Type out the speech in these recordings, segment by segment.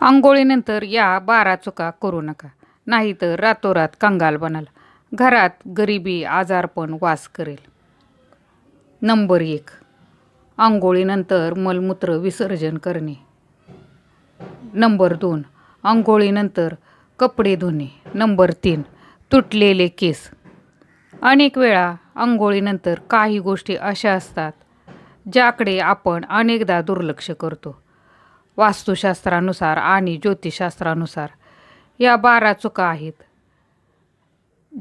आंघोळीनंतर या बारा चुका करू नका. नाहीतर रातोरात कंगाल बनाल. घरात गरिबी आजारपण वास करेल. नंबर एक. आंघोळीनंतर मलमूत्र विसर्जन करणे. नंबर दोन. आंघोळीनंतर कपडे धुणे. नंबर तीन. तुटलेले केस. अनेक वेळा आंघोळीनंतर काही गोष्टी अशा असतात ज्याकडे आपण अनेकदा दुर्लक्ष करतो. वास्तुशास्त्रानुसार आणि ज्योतिषशास्त्रानुसार या बारा चुका आहेत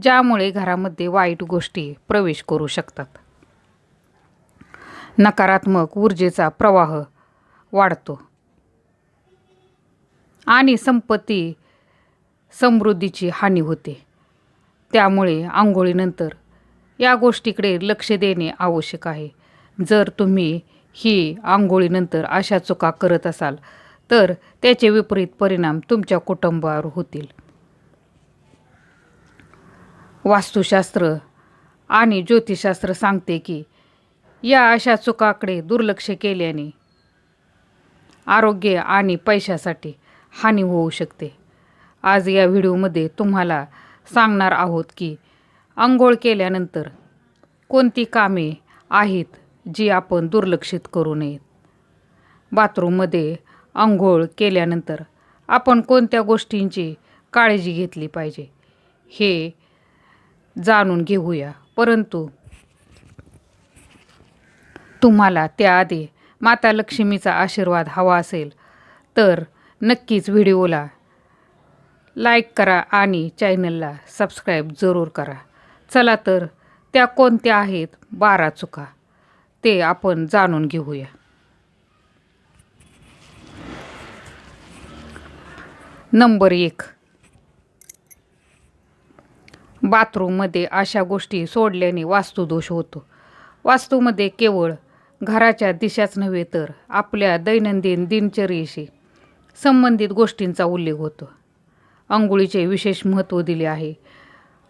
ज्यामुळे घरामध्ये वाईट गोष्टी प्रवेश करू शकतात. नकारात्मक ऊर्जेचा प्रवाह वाढतो आणि संपत्ती समृद्धीची हानी होते. त्यामुळे आंघोळीनंतर या गोष्टीकडे लक्ष देणे आवश्यक आहे. जर तुम्ही ही आंघोळीनंतर अशा चुका करत असाल तर त्याचे विपरीत परिणाम तुमच्या कुटुंबावर होतील. वास्तुशास्त्र आणि ज्योतिषशास्त्र सांगते की या अशा चुकाकडे दुर्लक्ष केल्याने आरोग्य आणि पैशासाठी हानी होऊ शकते. आज या व्हिडिओमध्ये तुम्हाला सांगणार आहोत की आंघोळ केल्यानंतर कोणती कामे आहेत जी आपण दुर्लक्षित करू नयेत. बाथरूममध्ये आंघोळ केल्यानंतर आपण कोणत्या गोष्टींची काळजी घेतली पाहिजे हे जाणून घेऊया. परंतु तुम्हाला त्याआधी माता लक्ष्मीचा आशीर्वाद हवा असेल तर नक्कीच व्हिडिओला लाईक करा आणि चॅनलला सबस्क्राईब जरूर करा. चला तर त्या कोणत्या आहेत? बारा चुका. ते आपण जाणून घेऊया. नंबर एक. बाथरूममध्ये अशा गोष्टी सोडल्याने वास्तुदोष होतो. वास्तूमध्ये केवळ घराच्या दिशाच नव्हे तर आपल्या दैनंदिन दिनचर्येशी संबंधित गोष्टींचा उल्लेख होतो. आंघोळीचे विशेष महत्त्व दिले आहे.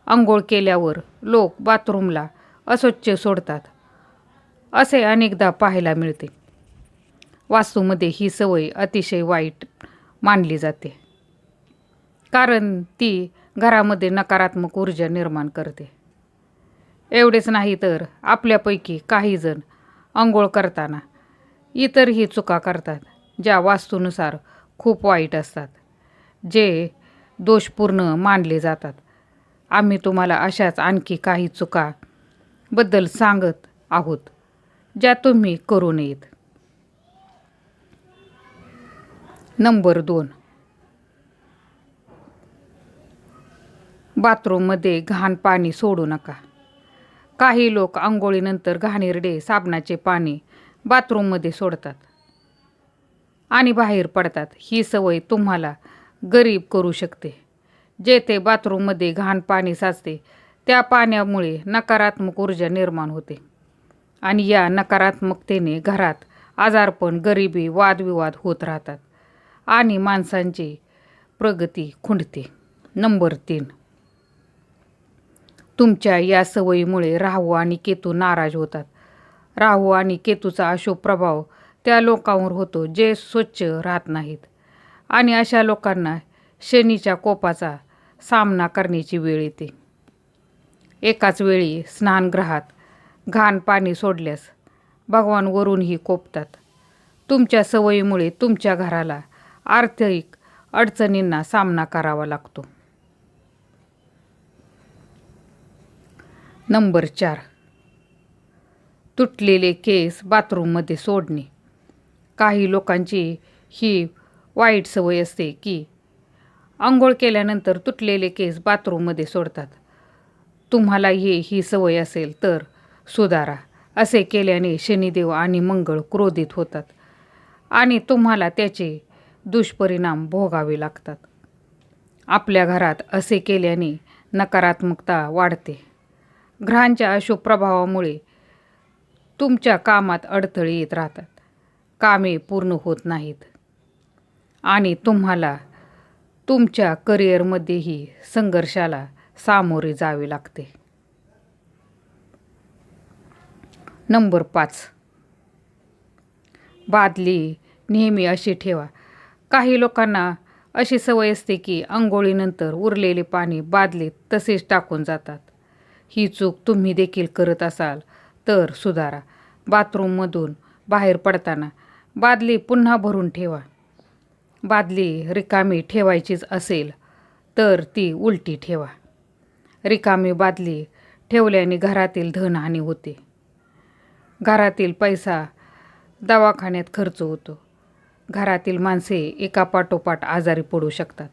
आंघोळ केल्यावर लोक बाथरूमला अस्वच्छ सोडतात. असे अनेकदा पाहायला मिळते. वास्तूमध्ये ही सवय अतिशय वाईट मानली जाते. कारण ती घरामध्ये नकारात्मक ऊर्जा निर्माण करते. एवढेच नाही तर आपल्यापैकी काहीजण आंघोळ करताना इतरही चुका करतात ज्या वास्तूनुसार खूप वाईट असतात जे दोषपूर्ण मानले जातात. आम्ही तुम्हाला अशाच आणखी काही चुकाबद्दल सांगत आहोत. ज्या तुम्ही करू नयेत. नंबर दोन. बाथरूममध्ये घाण पाणी सोडू नका. काही लोक आंघोळीनंतर घाणेरडे साबणाचे पाणी बाथरूममध्ये सोडतात आणि बाहेर पडतात. ही सवय तुम्हाला गरीब करू शकते. जेथे बाथरूममध्ये घाण पाणी साचते त्या पाण्यामुळे नकारात्मक ऊर्जा निर्माण होते. आणि या नकारात्मकतेने घरात आजारपण गरिबी वादविवाद होत राहतात आणि माणसांची प्रगती खुंडते नंबर तीन. तुमच्या या सवयीमुळे राहू आणि केतू नाराज होतात. राहू आणि केतूचा अशुभ प्रभाव त्या लोकांवर होतो जे स्वच्छ राहत नाहीत. आणि अशा लोकांना शनीच्या कोपाचा सामना करण्याची वेळ येते. एकाच वेळी स्नानगृहात घाण पाणी सोडल्यास भगवान वरूनही कोपतात. तुमच्या सवयीमुळे तुमच्या घराला आर्थिक अडचणींना सामना करावा लागतो. नंबर चार. तुटलेले केस बाथरूममध्ये सोडणे. काही लोकांची ही वाईट सवय असते की आंघोळ केल्यानंतर तुटलेले केस बाथरूममध्ये सोडतात. तुम्हाला हे ही सवय असेल तर सुधारा. असे केल्याने शनिदेव आणि मंगळ क्रोधित होतात आणि तुम्हाला त्याचे दुष्परिणाम भोगावे लागतात. आपल्या घरात असे केल्याने नकारात्मकता वाढते. ग्रहांच्या अशुभ प्रभावामुळे तुमच्या कामात अडथळे येत राहतात. कामे पूर्ण होत नाहीत. आणि तुम्हाला तुमच्या करिअरमध्येही संघर्षाला सामोरे जावे लागते. नंबर पाच. बादली नेहमी अशी ठेवा. काही लोकांना अशी सवय असते की आंघोळीनंतर उरलेले पाणी बादलीत तसेच टाकून जातात. ही चूक तुम्ही देखील करत असाल तर सुधारा. बाथरूममधून बाहेर पडताना बादली पुन्हा भरून ठेवा. बादली रिकामी ठेवायचीच असेल तर ती उलटी ठेवा. रिकामी बादली ठेवल्याने घरातील धनहानी होते. घरातील पैसा दवाखान्यात खर्च होतो. घरातील माणसे एकापाठोपाठ आजारी पडू शकतात.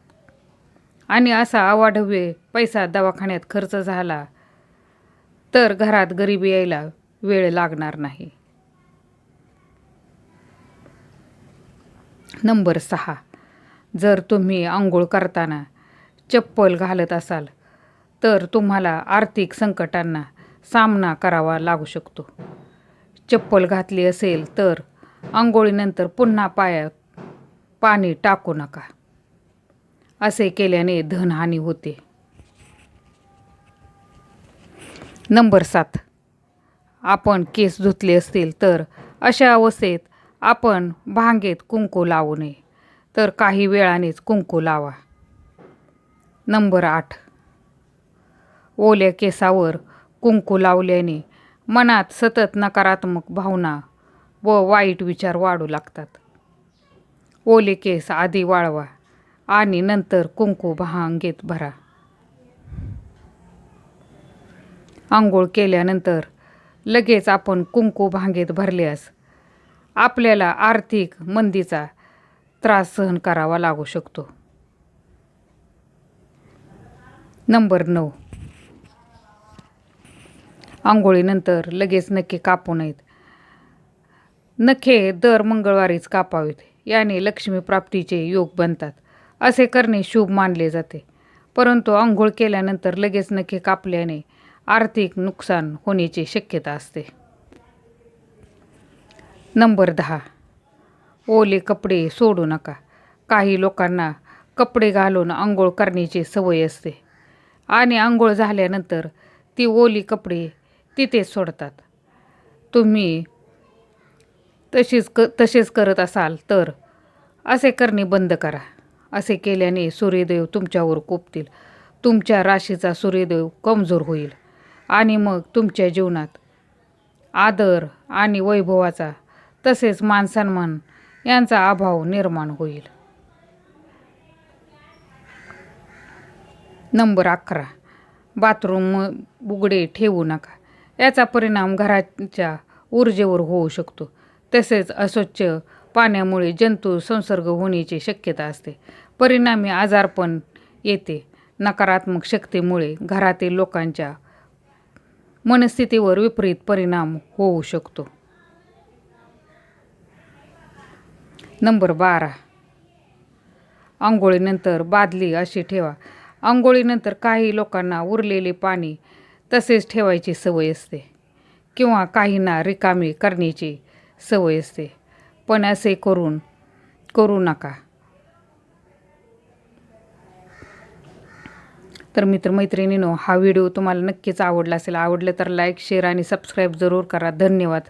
आणि असा आवाढव्य पैसा दवाखान्यात खर्च झाला तर घरात गरिबी यायला वेळ लागणार नाही. नंबर सहा. जर तुम्ही आंघोळ करताना चप्पल घालत असाल तर तुम्हाला आर्थिक संकटांना सामना करावा लागू शकतो. चप्पल घातली असेल तर आंघोळीनंतर पुन्हा पायात पाणी टाकू नका. असे केल्याने धनहानी होते. नंबर सात. आपण केस धुतले असतील तर अशा अवस्थेत आपण भांगेत कुंकू लावू नये. तर काही वेळानेच कुंकू लावा. नंबर आठ. ओल्या केसावर कुंकू लावल्याने मनात सतत नकारात्मक भावना व वाईट विचार वाढू लागतात. ओले केस आधी वाळवा आणि नंतर कुंकू भांगेत भरा. आंघोळ केल्यानंतर लगेच आपण कुंकू भांगेत भरल्यास आपल्याला आर्थिक मंदीचा त्रास सहन करावा लागू शकतो. नंबर नऊ. आंघोळीनंतर लगेच नखे कापू नयेत नखे दर मंगळवारीच कापावेत. याने लक्ष्मी प्राप्तीचे योग बनतात. असे करणे शुभ मानले जाते. परंतु आंघोळ केल्यानंतर लगेच नखे कापल्याने आर्थिक नुकसान होण्याची शक्यता असते. नंबर दहा. ओले कपडे सोडू नका. काही लोकांना कपडे घालून आंघोळ करण्याची सवय असते. आणि आंघोळ झाल्यानंतर ती ओली कपडे तिथे सोडतात. तुम्ही तशीच क तसेच करत असाल तर असे करणे बंद करा. असे केल्याने सूर्यदेव तुमच्यावर कोपतील. तुमच्या राशीचा सूर्यदेव कमजोर होईल. आणि मग तुमच्या जीवनात आदर आणि वैभवाचा तसेच मानसन्मान यांचा अभाव निर्माण होईल. नंबर अकरा. बाथरूम उघडे ठेवू नका. याचा परिणाम घराच्या ऊर्जेवर होऊ शकतो. तसेच अस्वच्छ पाण्यामुळे जंतू संसर्ग होण्याची शक्यता असते. परिणामी आजारपण येते. नकारात्मक शक्तीमुळे घरातील लोकांच्या मनस्थितीवर विपरीत परिणाम होऊ शकतो. नंबर बारा. आंघोळीनंतर बादली अशी ठेवा. आंघोळीनंतर काही लोकांना उरलेले पाणी तसेच ठेवायची सवय असते. किंवा काहींना रिकामी करण्याची सवय असते. पण असे करून करू नका. तर मित्रमैत्रिणीनो हा व्हिडिओ तुम्हाला नक्कीच आवडला असेल आवडलं तर लाईक शेअर आणि सबस्क्राईब जरूर करा. धन्यवाद.